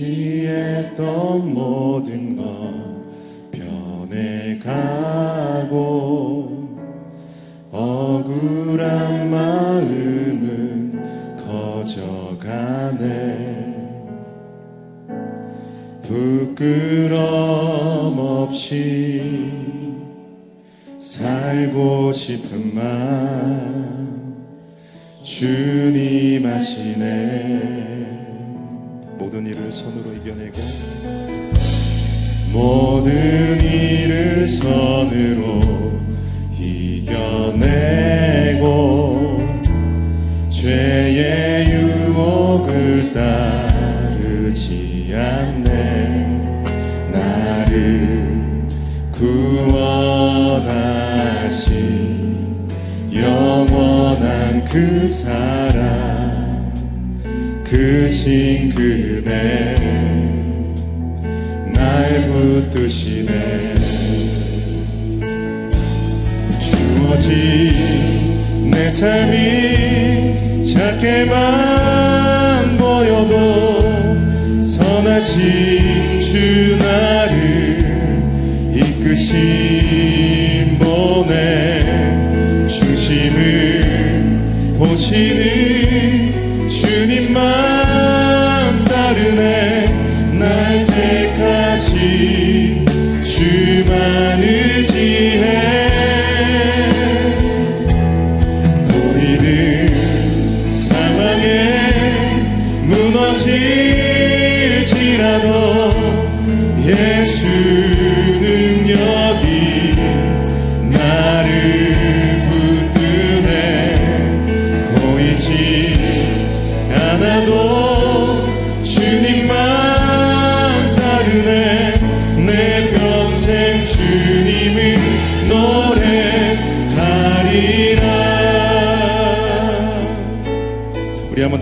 의지했던 모든 것 변해가고 억울한 마음은 커져가네. 부끄럼 없이 살고 싶은 마음 주님 아시네 모든 일을 선으로 이겨내고 모든 일을 선으로 이겨내고 죄의 유혹을 따르지 않네. 나를 구원하신 영원한 그 사랑 그신 금에 날 붙드시네. 주어진 내 삶이 작게만 보여도 선하신 주 나를 이끄신 보내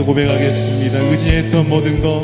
고백하겠습니다. 의지했던 모든 것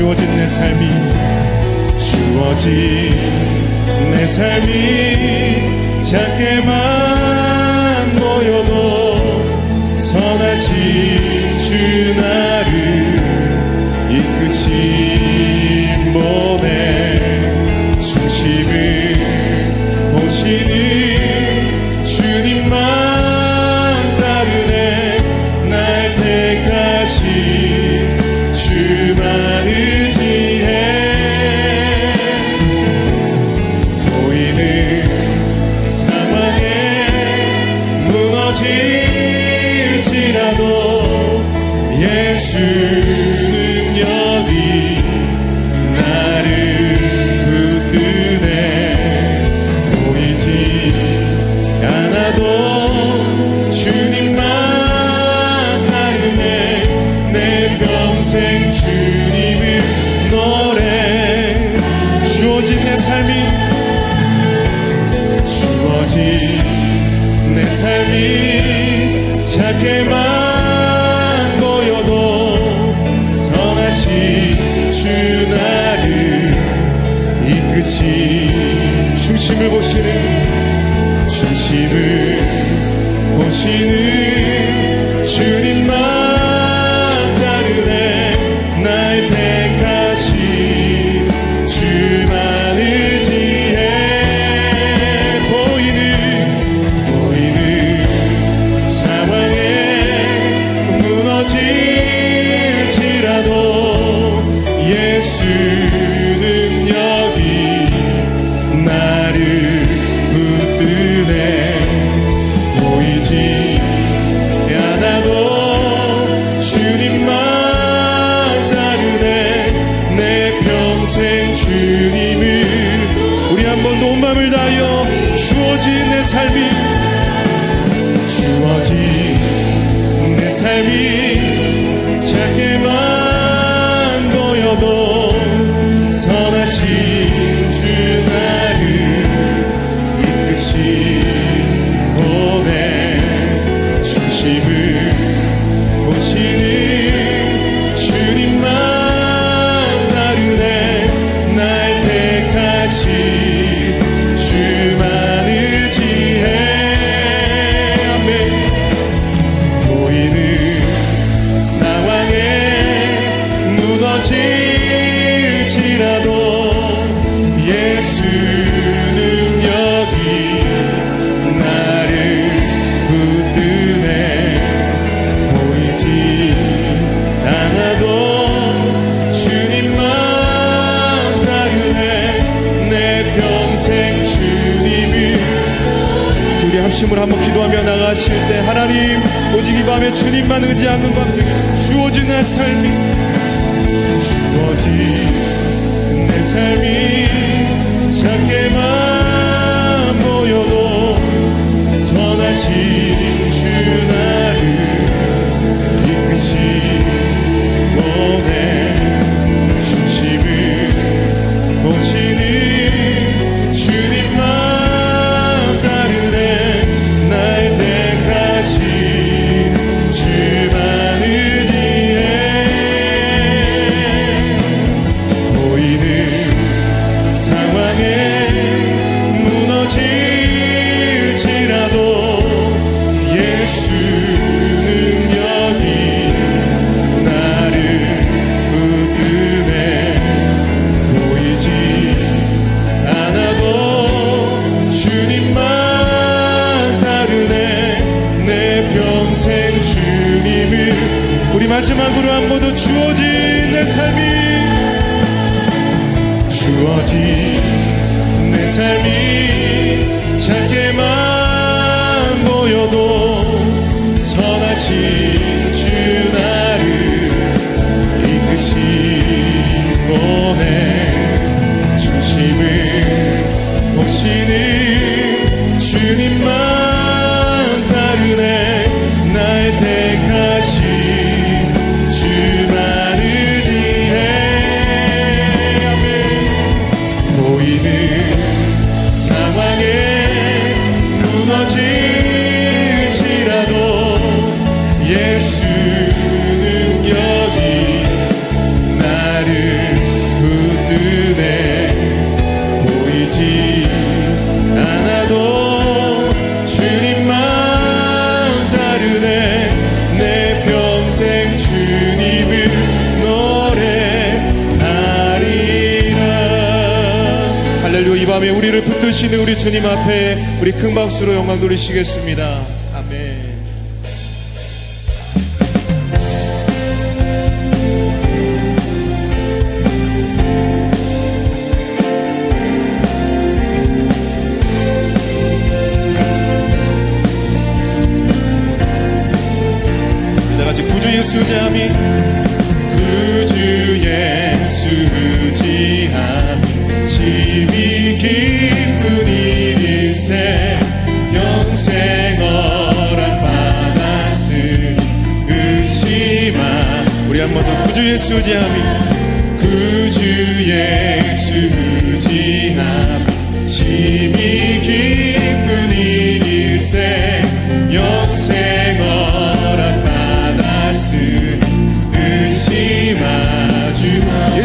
주어진 내 삶이 주어진 내 삶이 작게만 보여도 선하신 주 나 중심을 보시는 중심을 보시는 삶이 주어진 내 삶이 작게만 할렐루야 주님만 의지하는 밤에 주어진 내 삶이 주어진 내 삶이 작게만 보여도 선하신 주 마지막으로 한 번 더 주어진 내 삶이 주어진 내 삶이 작게만 보여도 선하신 주 나를 이끄시오네 중심을 주님 앞에 우리 큰 박수로 영광 돌리시겠습니다.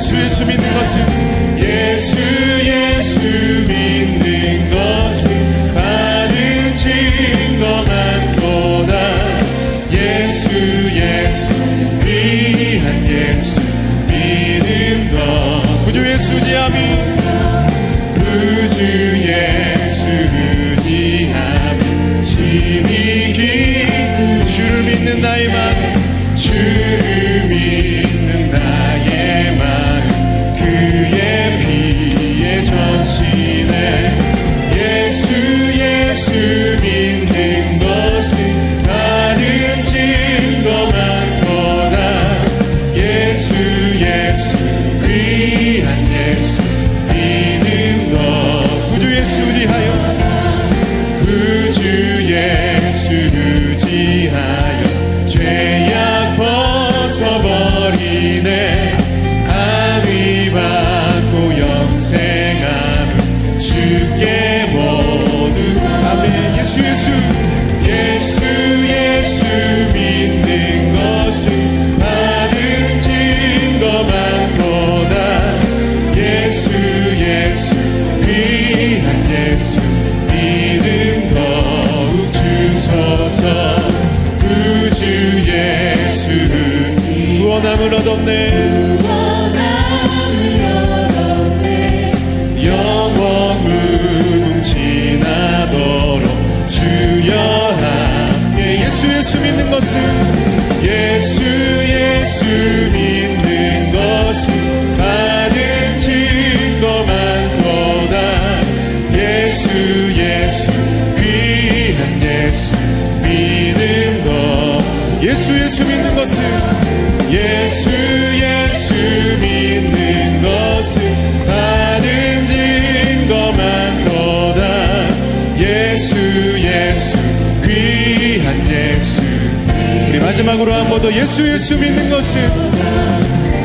주의 숨 있는 것은 donde 마지막으로 한 번 더 예수 예수 믿는 것은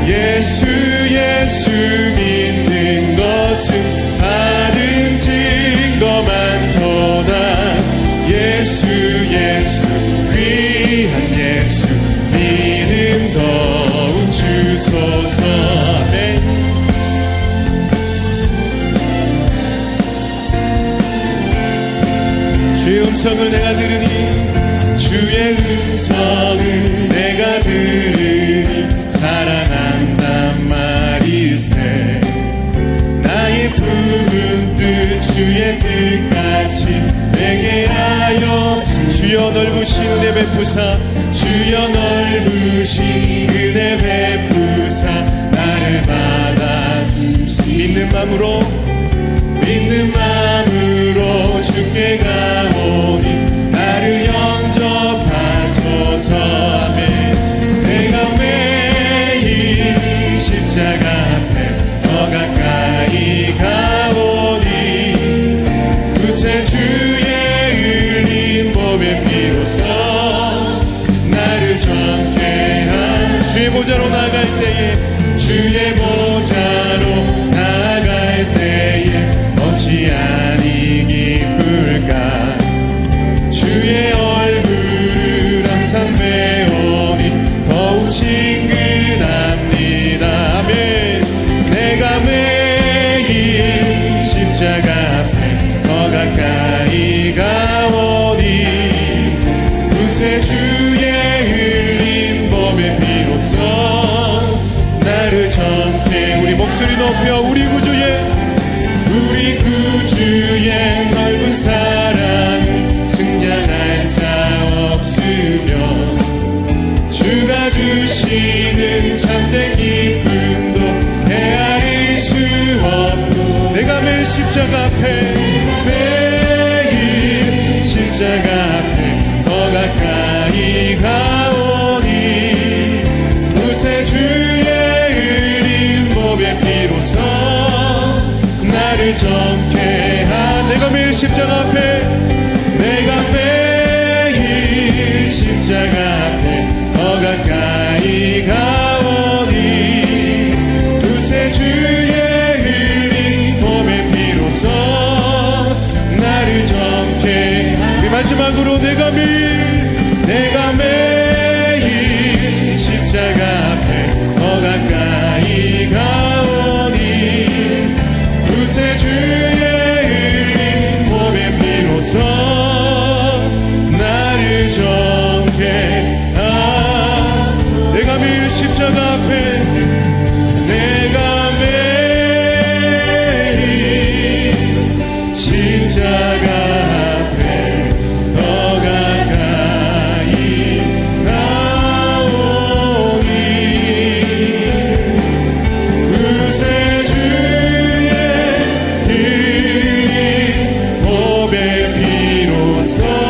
예수 예수 믿는 것은 받은 증거만 도다 예수 예수 귀한 예수 믿음 더욱 주소서. 주의 음성을 내가 들으니 주의 음성을 내가 들으니 사랑한단 말일세. 나의 품은 뜻 주의 뜻같이 내게 하여 주여 넓으신 은혜 베푸사 주여 넓으신 은혜 베푸사 나를 받아 주시 믿는 마음으로 보 주시는 참된 So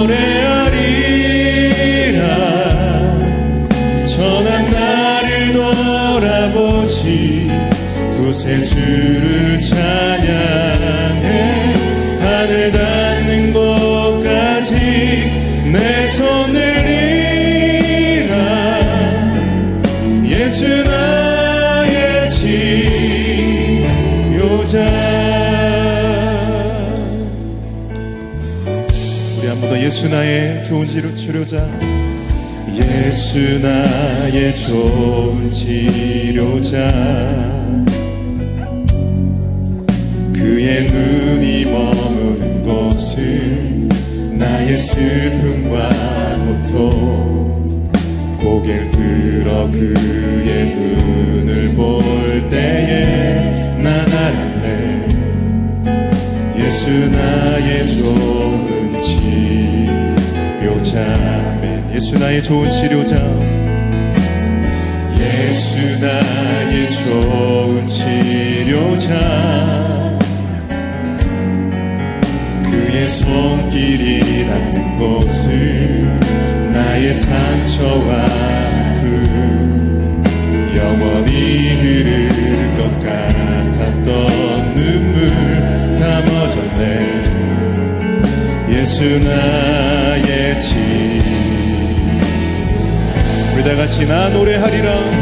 노래하리라 전한 나를 돌아보지 구세주를 찬양. 번더 예수 나의 좋은 치료- 치료자. 예수 나의 좋은 치료자. 그의 눈이 머무는 곳은 나의 슬픔과 고통. 고개를 들어 그의 눈을 볼 때에 난 알았네. 예수 나의 좋은 치료자. 예수 나의 좋은 치료자. 예수 나의 좋은 치료자. 그의 손길이 닿는 곳은 나의 상처와 아픔. 영원히 흐를 것 같았 예수 나의 치 우리 다 같이 나 노래하리라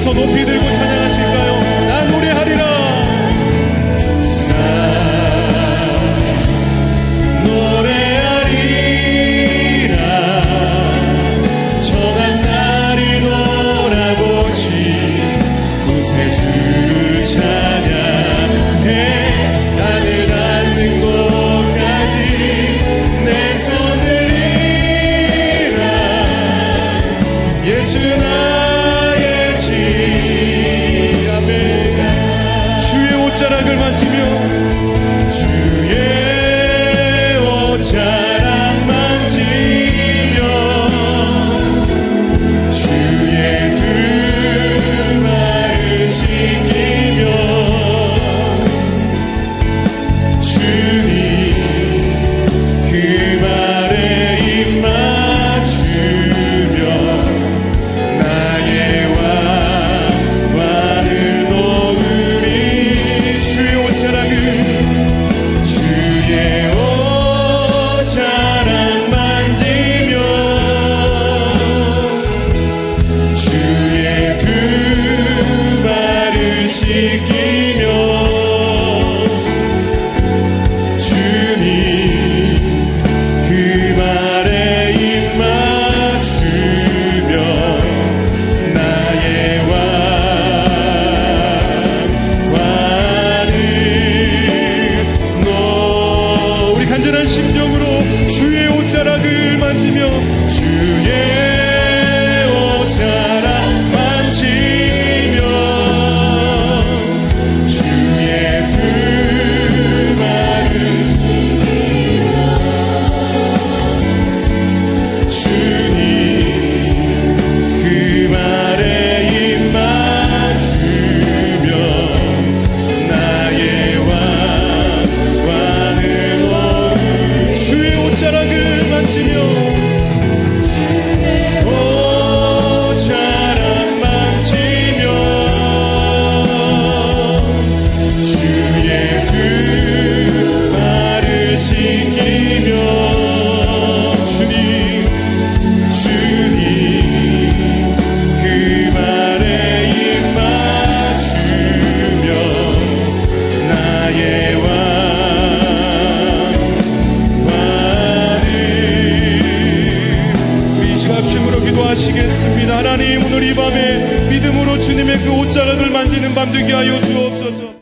주님을 나 주여.